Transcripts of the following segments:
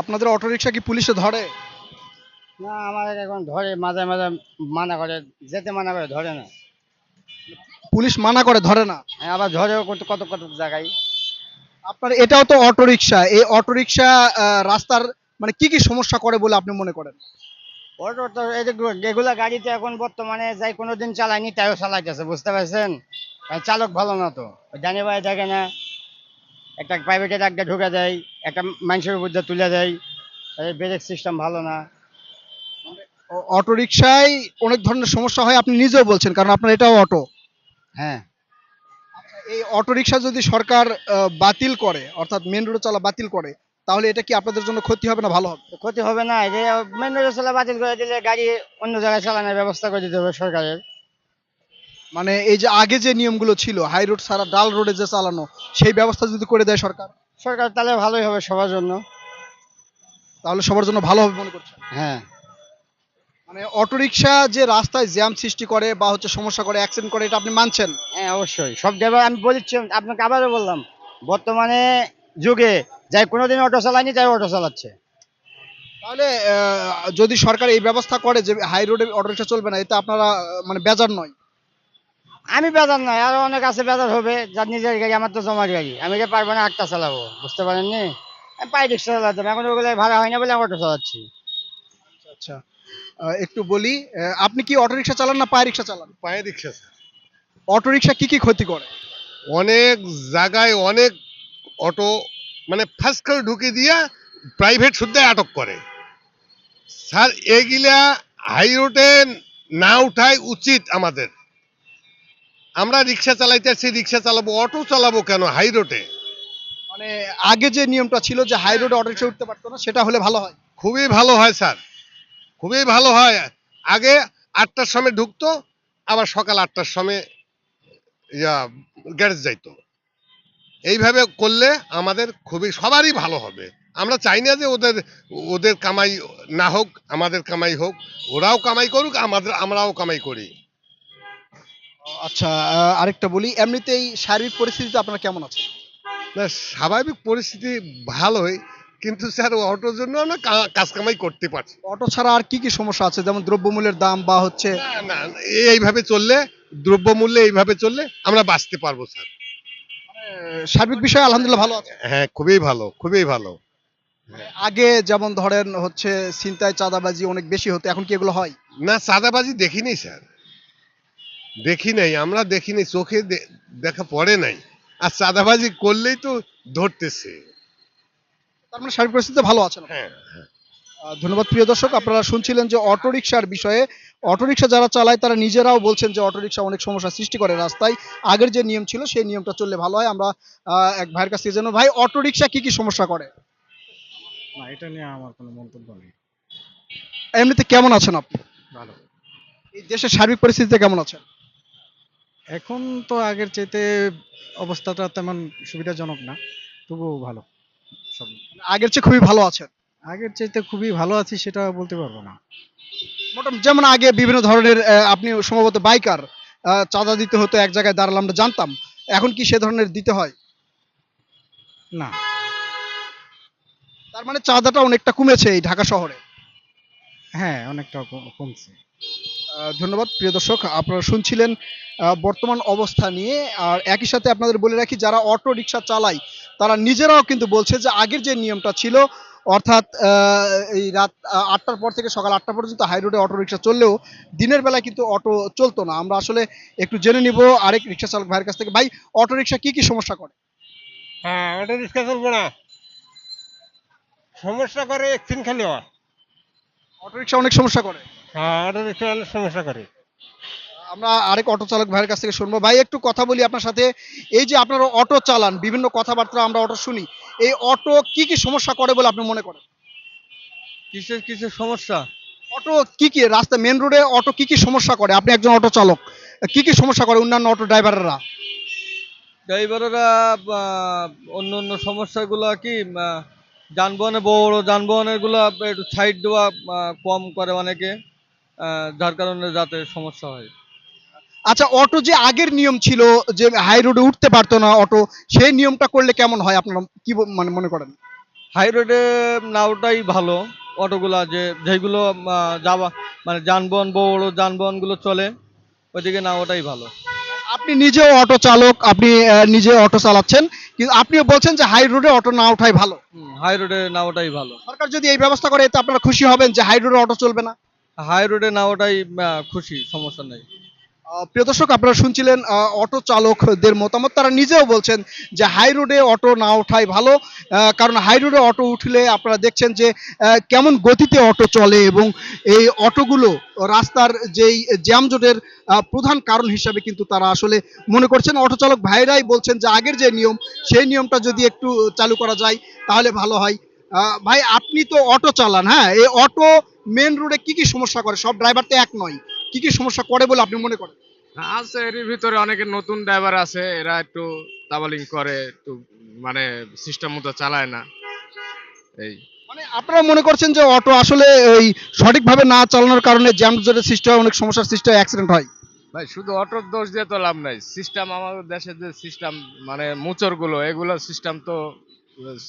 আপনাদের অটোরিকশা কি পুলিশে ধরে? না আমাদের এখন ধরে মাঝে মাঝে মানা করে যেতে মানা করে ধরে না। পুলিশ মানা করে ধরে না? হ্যাঁ, আবার ধরেও কত কত কত জায়গায়। আপনার এটাও তো অটোরিকশা এই অটোরিকশা রাস্তার মানে কি কি সমস্যা করে বলে আপনি মনে করেন? অটো তো এগুলা গাড়িতে এখন বর্তমানে যাই কোনোদিন চালায়নি তাইও চালাইতেছে বুঝতে পারছেন? চালক ভালো না তো ডানে বাই দেখে না। একটা প্রাইভেটের একটা ঢুকে দেয় একটা মানুষের উপর দিয়ে তুলে দেয় ব্রেক সিস্টেম ভালো না। অটোরিকশায় অনেক ধরনের সমস্যা হয় আপনি নিজেও বলছেন কারণ আপনার এটাও অটো। হ্যাঁ। এই অটোরিকশা যদি সরকার বাতিল করে অর্থাৎ মেন রোডে চলা বাতিল করে তাহলে এটা কি আপনাদের জন্য ক্ষতি হবে না ভালো হবে? ক্ষতি হবে না মেন রোডে চলা বাতিল করে দিলে গাড়ি অন্য জায়গায় চালানোর ব্যবস্থা করে দিতে হবে সরকারের। মানে এই যে আগে যে নিয়মগুলো ছিল হাই রোড ছাড়া ডাল রোডে যে চালানো সেই ব্যবস্থা যদি করে দেয় সরকার? সরকার তাহলে ভালোই হবে সবার জন্য। তাহলে সবার জন্য ভালো হবে মনে করছেন? হ্যাঁ। মানে অটোরিকশা যে রাস্তায় জ্যাম সৃষ্টি করে বা হচ্ছে সমস্যা করে অ্যাক্সিডেন্ট করে এটা আপনি মানছেন? হ্যাঁ অবশ্যই। সব ড্রাইভার আমি বলেছি আপনাকে আবারও বললাম বর্তমানে যুগে যাই কোনোদিন অটো চালায়নি যাই অটো চালাচ্ছে। তাহলে যদি সরকার এই ব্যবস্থা করে যে হাই রোডে অটোরিকশা চলবে না এটা আপনারা মানে বেজার নয়। আমি বেজার নয় আরও অনেক আছে বেজার হবে যার নিজের গাড়ি আমার তো জমার গাড়ি। আমি এটা পারব না একটা চালাবো বুঝতে পারেননি? আমি পাই রিক্সা চালাতাম এখন ওগুলো ভাড়া হয় না বলে আমি অটো চালাচ্ছি। আচ্ছা একটু বলি আপনি কি অটোরিকশা চালান না পায়ে রিক্সা চালান? পায়ে রিক্সা অটোরিকশা কি কি ক্ষতি করে? অনেক জায়গায় অনেক অটো মানে ফার্স্ট করে ঢুকে দিয়া প্রাইভেট শুদ্ধে আটক করে। স্যার এগুলা হাই রোডে না উঠাই উচিত আমাদের। আমরা রিক্সা চালাইতেছি রিক্সা চালাবো অটো চালাবো কেন হাই রোডে? মানে আগে যে নিয়মটা ছিল যে হাই রোডে অটোরিকশা উঠতে পারতো না সেটা হলে ভালো হয়? খুবই ভালো হয় স্যার খুবই ভালো হয়। আগে আটটার সময় ঢুকতো আবার সকাল আটটার সময় ইয়া গ্যারেজ যাইতো। এইভাবে করলে আমাদের খুবই সবারই ভালো হবে। আমরা চাই না যে ওদের ওদের কামাই না হোক আমাদের কামাই হোক ওরাও কামাই করুক আমাদের আমরাও কামাই করি। আচ্ছা আরেকটা বলি এমনিতেই শারীরিক পরিস্থিতিতে আপনারা কেমন আছেন? না স্বাভাবিক পরিস্থিতি ভালোই কিন্তু স্যার অটোর জন্য আমরা কাজ কামাই করতে পারছি। অটো ছাড়া আর কি কি সমস্যা আছে? যেমন দ্রব্যমূল্যের দাম বা হচ্ছে না এইভাবে চললে দ্রব্যমূল্যে এইভাবে চললে আমরা বাঁচতে পারব স্যার। সার্বিক বিষয়ে আলহামদুলিল্লাহ ভালো আছে। হ্যাঁ খুবই ভালো খুবই ভালো। আগে যেমন ধরেন হচ্ছে ছিনতাই চাঁদাবাজি অনেক বেশি হতো এখন কি এগুলো হয়? না চাঁদাবাজি দেখিনি স্যার। দেখি নাই আমরা দেখিনি চোখে দেখা পড়ে নাই। আর সাদাবাজি করলেই তো ধরতেছে। তার মানে সার্বিক পরিস্থিতি ভালো আছে হ্যাঁ ধন্যবাদ প্রিয় দর্শক আপনারা শুনছিলেন যে অটোরিকশার বিষয়ে। অটোরিকশা যারা চালায় তারা নিজেরাও বলছেন যে অটোরিকশা অনেক সমস্যা সৃষ্টি করে রাস্তায়। আগের যে নিয়ম ছিল সেই নিয়মটা চললে ভালো হয়। আমরা আহ, এক ভাইয়ের কাছ থেকে জানো ভাই অটোরিকশা কি কি সমস্যা করে? না এটা নিয়ে আমার কোনো মন্তব্য নেই। এমনিতে কেমন আছেন আপনি? ভালো। এই দেশের সার্বিক পরিস্থিতিতে কেমন আছেন? এখন তো আগের চাইতে অবস্থাটা তেমন সুবিধাজনক না তবুও ভালো। সব আগের চেয়ে খুবই ভালো আছেন? আগের চাইতে খুবই ভালো আছি সেটা বলতে পারব না। মোটামুটি যেমন আগে বিভিন্ন ধরনের আহ, আপনি সম্ভবত বাইকার চাঁদা দিতে হতো এক জায়গায় দাঁড়ালে আমরা জানতাম। এখন কি সে ধরনের দিতে হয়? না। তার মানে চাঁদাটা অনেকটা কমেছে এই ঢাকা শহরে। হ্যাঁ অনেকটা কম- কমছে। ধন্যবাদ। প্রিয় দর্শক আপনারা শুনছিলেন বর্তমান অবস্থা নিয়ে। আর একই সাথে আপনাদের বলে রাখি যারা অটো রিক্সা চালায় তারা নিজেরাও কিন্তু বলছে যে আগের যে নিয়মটা ছিল অর্থাৎ এই রাত আটটার পর থেকে সকাল আটটা পর্যন্ত হাই রোডে অটো রিক্সা চললেও দিনের বেলায় কিন্তু অটো চলতো না। আমরা আসলে একটু জেনে নিব আরেক রিক্সা চালক ভাইয়ের কাছ থেকে। ভাই অটো রিক্সা কি কি সমস্যা করে? হ্যাঁ অটো রিক্সা চলবে না। সমস্যা করে একদিন খালি হয়। অটো রিক্সা অনেক সমস্যা করে। হ্যাঁ সমস্যা করে। আমরা আরেক অটো চালক ভাইয়ের কাছ থেকে শুনব। ভাই একটু কথা বলি আপনার সাথে। এই যে আপনারা অটো চালান বিভিন্ন কথাবার্তা আমরা অটো শুনি এই অটো কি কি সমস্যা করে বলে আপনি মনে করেন? কিসের কিসের সমস্যা? অটো কি কি রাস্তা মেন রোডে অটো কি কি সমস্যা করে? আপনি একজন অটো চালক কি কি সমস্যা করে অন্যান্য অটো ড্রাইভাররা? ড্রাইভাররা অন্য অন্য সমস্যাগুলো কি যানবাহনে বড় বড় যানবাহনেরগুলা একটু সাইড দেওয়া কম করে অনেকে। যার কারণে যাতে সমস্যা হয়। আচ্ছা অটো যে আগের নিয়ম ছিল যে হাই রোডে উঠতে পারতো না অটো সেই নিয়মটা করলে কেমন হয় আপনারা কি মানে মনে করেন? হাই রোডে না ওটাই ভালো অটোগুলা যে যেগুলো যাওয়া মানে যানবাহন বড় যানবাহনগুলো চলে ওইদিকে না ওটাই ভালো। আপনি নিজেও অটো চালক আপনি নিজে অটো চালাচ্ছেন কিন্তু আপনিও বলছেন যে হাই রোডে অটো না ওঠাই ভালো। হাই রোডে নাওটাই ভালো। সরকার যদি এই ব্যবস্থা করে এতে আপনারা খুশি হবেন যে হাই রোডে অটো চলবে না। হাই রোডে নাওটাই আহ, খুশি সমস্যা নেই। প্রিয় দর্শক আপনারা শুনছিলেন অটো চালকদের মতামত। তারা নিজেও বলছেন যে হাই রোডে অটো না ওঠাই ভালো কারণ হাই রোডে অটো উঠলে আপনারা দেখছেন যে কেমন গতিতে অটো চলে এবং এই অটোগুলো রাস্তার যেই জ্যামজটের প্রধান কারণ হিসাবে কিন্তু তারা আসলে মনে করছেন। অটো চালক ভাইরাই বলছেন যে আগের যে নিয়ম সেই নিয়মটা যদি একটু চালু করা যায় তাহলে ভালো হয়। ভাই আপনি তো অটো চালান হ্যাঁ? এই অটো মেন রোডে কি কি সমস্যা করে? সব ড্রাইভার তো এক নয়। কি কি সমস্যা করে বলে আপনি মনে করেন? আছে এর ভিতরে অনেকে নতুন ড্রাইভার আছে এরা একটু দাবালিং করে একটু মানে সিস্টেম মতো চালায় না। এই। মানে আপনারা মনে করছেন যে অটো আসলে ওই সঠিকভাবে না চালানোর কারণে জ্যাম জটের সৃষ্টি হয় অনেক সমস্যার সৃষ্টি হয় অ্যাক্সিডেন্ট হয়? ভাই শুধু অটোর দোষ দিয়ে তো লাভ নাই। সিস্টেম আমাদের দেশের যে সিস্টেম মানে মুচরগুলো এগুলো সিস্টেম তো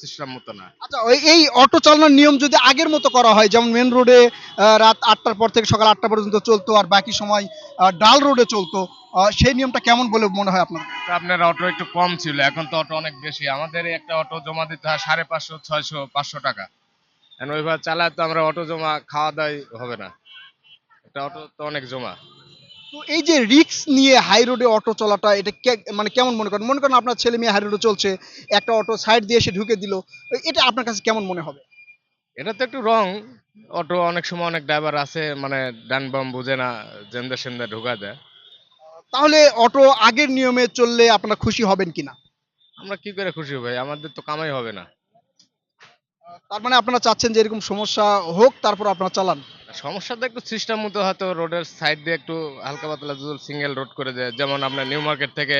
সিস্টেম মতো না। আচ্ছা এই অটো চালানোর নিয়ম যদি আগের মতো করা হয় যেমন মেন রোডে রাত আটটার পর থেকে সকাল আটটা পর্যন্ত চলতো আর বাকি সময় ডাল রোডে চলতো সেই নিয়মটা কেমন বলে মনে হয় আপনার? আপনার অটো একটু কম ছিল এখন তো অটো অনেক বেশি। আমাদের একটা অটো জমা দিতে হয় সাড়ে পাঁচশো ছয়শো পাঁচশো টাকা। এখন ওইভাবে চালায় তো আমরা অটো জমা খাওয়া দাওয়াই হবে না। একটা অটো তো অনেক জমা। তো এই যে রিক্স নিয়ে হাই রোডে অটো চলাটা এটা মানে কেমন মনে করেন? মনে করেন আপনার ছেলে মেয়ে হাই রোডে চলছে একটা অটো সাইড দিয়ে এসে ঢুকে দিল এটা আপনার কাছে কেমন মনে হবে? এটা তো একটু রং অটো অনেক সময় অনেক ড্রাইভার আছে মানে ডান বাম বুঝে না জেন্দা সেন্দা ঢুকা দেয় তাহলে অটো আগের নিয়মে চললে আপনারা খুশি হবেন কিনা? আমরা কি করে খুশি ভাই? আমাদের তো কামাই হবে না। তার মানে আপনারা চাচ্ছেন যে এরকম সমস্যা হোক তারপর আপনারা চালান। সমস্যাটা একটু সিস্টেম মতো হয়তো রোডের সাইড দিয়ে একটু হালকা পাতলা যদি সিঙ্গেল রোড করে দেয়। যেমন আপনার নিউ মার্কেট থেকে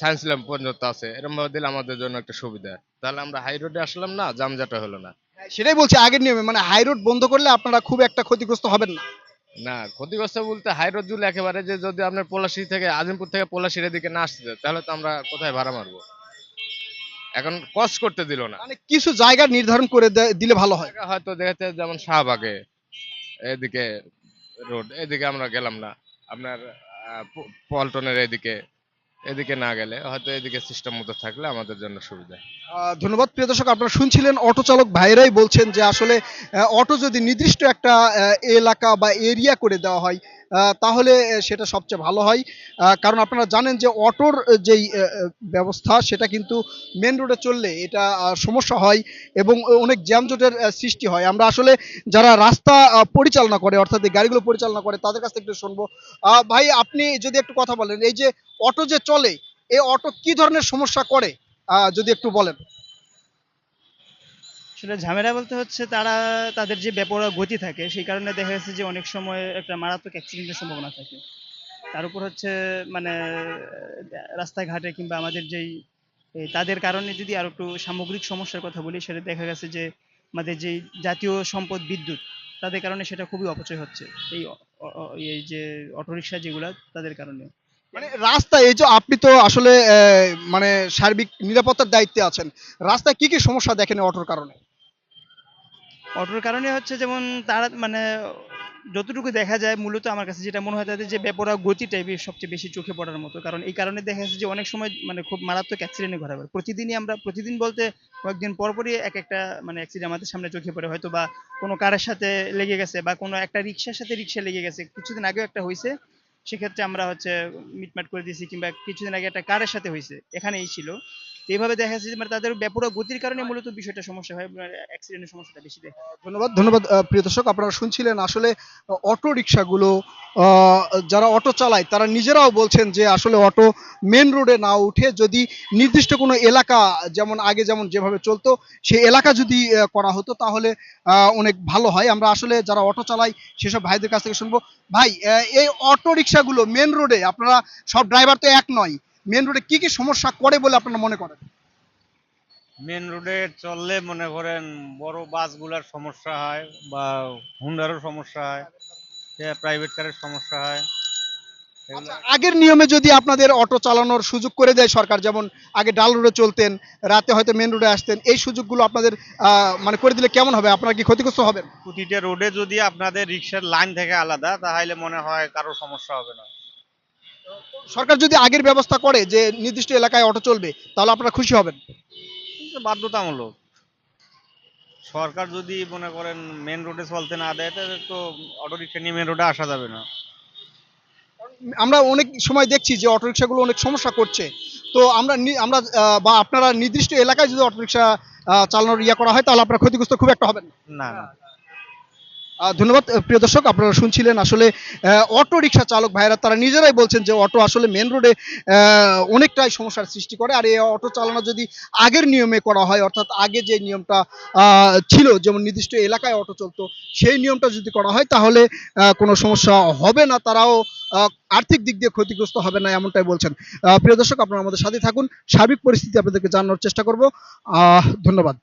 সায়েন্স ল্যাম্প পর্যন্ত আছে। এরকম ভাবে দিলে আমাদের জন্য একটা সুবিধা। তাহলে আমরা হাই রোডে আসলাম না জামজাটা হলো না। সেটাই বলছি আগের নিয়মে মানে হাই রোড বন্ধ করলে আপনারা খুব একটা ক্ষতিগ্রস্ত হবেন না। না ক্ষতিগ্রস্ত বলতে হাই রোড জুলে একেবারে যে যদি আপনার পলাশি থেকে আজিমপুর থেকে পলাশির এদিকে না আসতে তাহলে তো আমরা কোথায় ভাড়া মারবো? এখন কষ্ট করতে দিল না। মানে কিছু জায়গা নির্ধারণ করে দিলে ভালো হয়। হয়তো দেখাতে যেমন শাহবাগে। এদিকে রোড, এদিকে আমরা গেলাম না। আপনার পল্টনের এদিকে এদিকে না গেলে হয়তো এদিকে সিস্টেম মতো থাকলে আমাদের জন্য সুবিধা। ধন্যবাদ। প্রিয় দর্শক, আপনারা শুনছিলেন অটো চালক ভাইরাই বলছেন যে আসলে অটো যদি নির্দিষ্ট একটা এলাকা বা এরিয়া করে দেওয়া হয় তাহলে সেটা সবচেয়ে ভালো হয়। কারণ আপনারা জানেন যে অটোর যেই ব্যবস্থা, সেটা কিন্তু মেন রোডে চললে এটা সমস্যা হয় এবং অনেক জ্যামজটের সৃষ্টি হয়। আমরা আসলে যারা রাস্তা পরিচালনা করে, অর্থাৎ গাড়িগুলো পরিচালনা করে, তাদের কাছ থেকে একটু শুনব। ভাই, আপনি যদি একটু কথা বলেন, এই যে অটো যে চলে, এই অটো কি ধরনের সমস্যা করে? যদি একটু বলেন। আসলে ঝামেলা বলতে হচ্ছে তারা, তাদের যে বেপরোয়া গতি থাকে, সেই কারণে দেখা যাচ্ছে যে অনেক সময় একটা মারাত্মক অ্যাক্সিডেন্টের সম্ভাবনা থাকে। তার উপর হচ্ছে মানে রাস্তাঘাটে কিংবা আমাদের যেই তাদের কারণে যদি আর একটু সামগ্রিক সমস্যার কথা বলি, সেটা দেখা গেছে যে আমাদের যেই জাতীয় সম্পদ বিদ্যুৎ, তাদের কারণে সেটা খুবই অপচয় হচ্ছে। এই এই যে অটোরিকশা যেগুলা, তাদের কারণে। মানে রাস্তা, এই যে আপনি তো আসলে মানে সার্বিক নিরাপত্তার দায়িত্বে আছেন, রাস্তায় কি কি সমস্যা দেখেন অটোর কারণে? অটোর কারণে হচ্ছে যেমন তারা মানে যতটুকু দেখা যায়, মূলত আমার কাছে যেটা মনে হয় তাদের যে বেপরোয়া গতিটাই বেশ সবচেয়ে বেশি চোখে পড়ার মতো। কারণ এই কারণে দেখা যাচ্ছে যে অনেক সময় মানে খুব মারাত্মক অ্যাক্সিডেন্টে পড়ে প্রতিদিনই আমরা, প্রতিদিন বলতে কয়েকদিন পরপরই এক একটা মানে অ্যাক্সিডেন্ট আমাদের সামনে চোখে পড়ে। হয়তো বা কোনো কারের সাথে লেগে গেছে বা কোনো একটা রিক্সার সাথে রিক্সা লেগে গেছে। কিছুদিন আগেও একটা হয়েছে সেক্ষেত্রে আমরা হচ্ছে মিটমাট করে দিয়েছি কিংবা কিছুদিন আগে একটা কারের সাথে হয়েছে এখানেই ছিল। এইভাবে দেখা যাচ্ছে যে মানে তাদের বেপরোয়া গতির কারণে মূলত বিষয়টা সমস্যা হয় অ্যাক্সিডেন্টের সমস্যাটা বেশি দেখা ধন্যবাদ ধন্যবাদ প্রিয় দর্শক। আপনারা শুনছিলেন আসলে অটো রিক্সাগুলো যারা অটো চালায়, তারা নিজেরাও বলছেন যে, আসলে অটো মেন রোডে না উঠে যদি নির্দিষ্ট কোনো এলাকা, যেমন আগে যেমন যেভাবে চলতো, সেই এলাকা যদি করা হতো, তাহলে অনেক ভালো হয়। আমরা আসলে যারা অটো চালাই, সেসব ভাইদের কাছ থেকে শুনব। ভাই এই অটো রিক্সাগুলো মেন রোডে আপনারা সব ড্রাইভার তো এক নয়। মেন রোডে কি কি সমস্যা করে বলে আপনারা মনে করেন? মেন রোডে চললে মনে করেন বড় বাসগুলার সমস্যা হয় বা হুন্ডারও সমস্যা হয় প্রাইভেট কারের সমস্যা হয়। আচ্ছা, আগের নিয়মে যদি আপনাদের অটো চালানোর সুযোগ করে দেয় সরকার যেমন আগে ডাল রোডে চলতেন রাতে হয়তো মেন রোডে আসতেন এই সুযোগগুলো আপনাদের আহ, মানে করে দিলে কেমন হবে? আপনারা কি ক্ষতিগ্রস্ত হবেন? প্রতিটা রোডে যদি আপনাদের রিক্সার লাইন থেকে আলাদা তাহলে মনে হয় কারও সমস্যা হবে না। সরকার যদি আগের ব্যবস্থা করে যে নির্দিষ্ট এলাকায় অটো চলবে তাহলে আপনারা খুশি হবেন? বাধ্যতামূলক। সরকার যদি মনে করেন মেন রোডে চলতে না দেয় তাহলে তো অটো রিক্সা নিয়ে মেন রোডে আসা যাবে না। আমরা অনেক সময় দেখছি যে অটোরিকশাগুলো অনেক সমস্যা করছে। তো আমরা আমরা বা আপনারা নির্দিষ্ট এলাকায় যদি অটোরিকশা চালানোর ইয়ে করা হয় তাহলে আপনারা ক্ষতিগ্রস্ত খুব একটা হবেন না। না। ধন্যবাদ। প্রিয় দর্শক, আপনারা শুনছিলেন আসলে অটো রিক্সা চালক ভাইরা তারা নিজেরাই বলছেন যে অটো আসলে মেন রোডে অনেকটাই সমস্যার সৃষ্টি করে। আর এই অটো চালানো যদি আগের নিয়মে করা হয়, অর্থাৎ আগে যে নিয়মটা ছিল, যেমন নির্দিষ্ট এলাকায় অটো চলতো, সেই নিয়মটা যদি করা হয়, তাহলে কোনো সমস্যা হবে না। তারাও আর্থিক দিক দিয়ে ক্ষতিগ্রস্ত হবে না, এমনটাই বলছেন। প্রিয় দর্শক, আপনারা আমাদের সাথে থাকুন। সার্বিক পরিস্থিতি আপনাদেরকে জানানোর চেষ্টা করব। ধন্যবাদ।